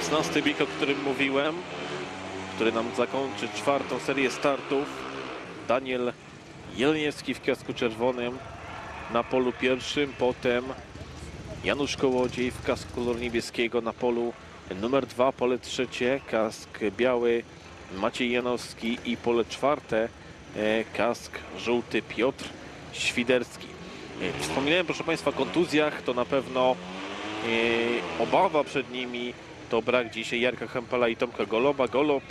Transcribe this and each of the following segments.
16 bieg, o którym mówiłem, który nam zakończy czwartą serię startów. Daniel Jeleniewski w kiosku czerwonym na polu pierwszym, potem Janusz Kołodziej w kasku koloru niebieskiego na polu numer dwa, pole trzecie, kask biały Maciej Janowski i pole czwarte, e, kask żółty Piotr Świderski. E, Wspominałem, proszę Państwa, o kontuzjach, to na pewno e, obawa przed nimi to brak dzisiaj Jarka Hempela i Tomka Goloba. Golob,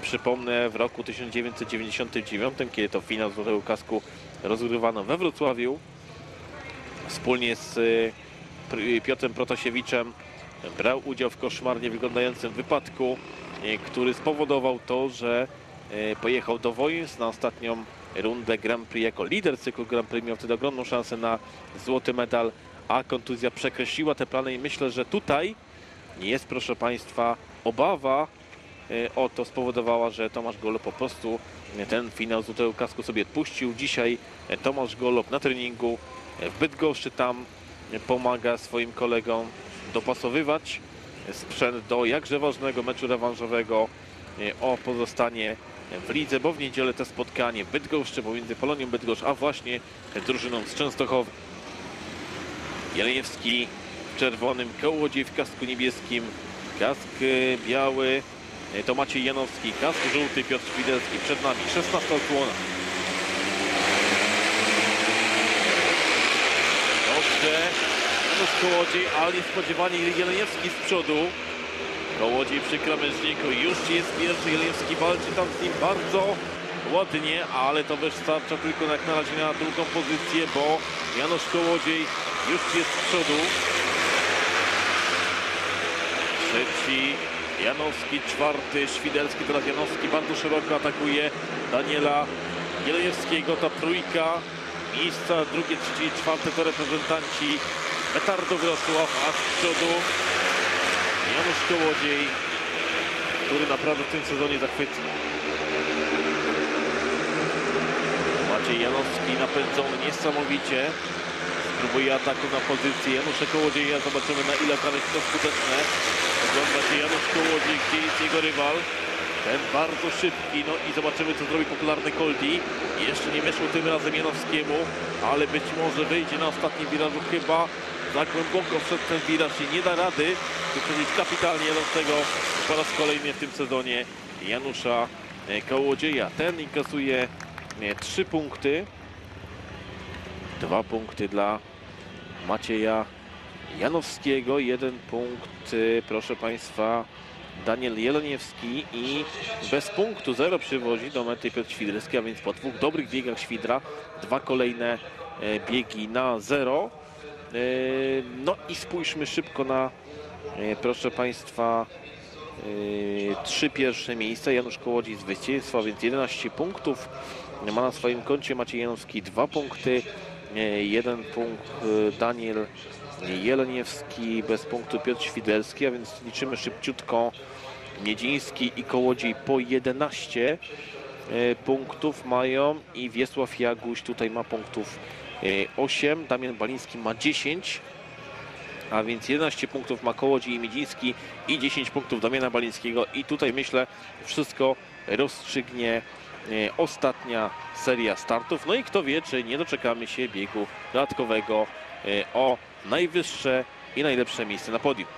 przypomnę, w roku 1999, kiedy to finał Złotego Kasku rozgrywano we Wrocławiu, wspólnie z e, Pr- Piotrem Protasiewiczem brał udział w koszmarnie wyglądającym wypadku, e, który spowodował to, że pojechał do Wojens na ostatnią rundę Grand Prix jako lider cyklu Grand Prix. Miał wtedy ogromną szansę na złoty medal, a kontuzja przekreśliła te plany i myślę, że tutaj jest, proszę Państwa, obawa e, o to spowodowała, że Tomasz Golob po prostu e, ten finał złotego kasku sobie odpuścił. Dzisiaj e, Tomasz Golob na treningu w Bydgoszczy tam pomaga swoim kolegom dopasowywać sprzęt do jakże ważnego meczu rewanżowego o pozostanie w lidze, bo w niedzielę to spotkanie w Bydgoszczy pomiędzy Polonią Bydgoszcz, a właśnie drużyną z Częstochowy. Jeleniewski czerwonym, Kołodziej w kasku niebieskim, kask e, biały, e, to Maciej Janowski, kask żółty, Piotr Świderski, przed nami 16 odsłona. Dobrze, Janusz Kołodziej, ale niespodziewanie Jeleniewski z przodu. Kołodziej przy krawężniku, już jest pierwszy, Jeleniewski walczy tam z nim bardzo ładnie, ale to wystarcza tylko jak na razie na drugą pozycję, bo Janusz Kołodziej już jest z przodu. Trzeci Janowski, czwarty Świderski, teraz Janowski bardzo szeroko atakuje Daniela Jeleniewskiego, ta trójka, miejsca drugie, trzecie i czwarte to reprezentanci Petardo Wrocław, a z przodu Janusz Kołodziej, który naprawdę w tym sezonie zachwyca. Maciej Janowski napędzony niesamowicie. Spróbuje ataku na pozycję Janusza Kołodzieja. Zobaczymy na ile tam jest to skuteczne. Ogląda się Janusz Kołodziej, gdzie jest jego rywal. Ten bardzo szybki, no i zobaczymy co zrobi popularny Koldi. Jeszcze nie weszło tym razem Janowskiemu, ale być może wyjdzie na ostatnim wirażu chyba za głęboko przed ten wiraż i nie da rady wyprzedzić kapitalnie jadącego po raz kolejny w tym sezonie Janusza e, Kołodzieja. Ten inkasuje e, trzy punkty. Dwa punkty dla Macieja Janowskiego, jeden punkt, y, proszę Państwa, Daniel Jeloniewski i bez punktu zero przywozi do mety Piotr Świdrski, a więc po dwóch dobrych biegach Świdra, dwa kolejne e, biegi na zero. E, No i spójrzmy szybko na, e, proszę Państwa, trzy pierwsze miejsca. Janusz Kołodziej zwycięstwa, więc 11 punktów. Ma na swoim koncie Maciej Janowski dwa punkty. E, Jeden punkt e, Daniel Jeleniewski, bez punktu Piotr Świdelski, a więc liczymy szybciutko. Miedziński i Kołodziej po 11 e, punktów mają i Wiesław Jaguś tutaj ma punktów e, 8, Damian Baliński ma 10, a więc 11 punktów ma Kołodziej i Miedziński i 10 punktów Damiana Balińskiego i tutaj myślę wszystko rozstrzygnie ostatnia seria startów. No i kto wie, czy nie doczekamy się biegu dodatkowego e, o najwyższe i najlepsze miejsce na podium.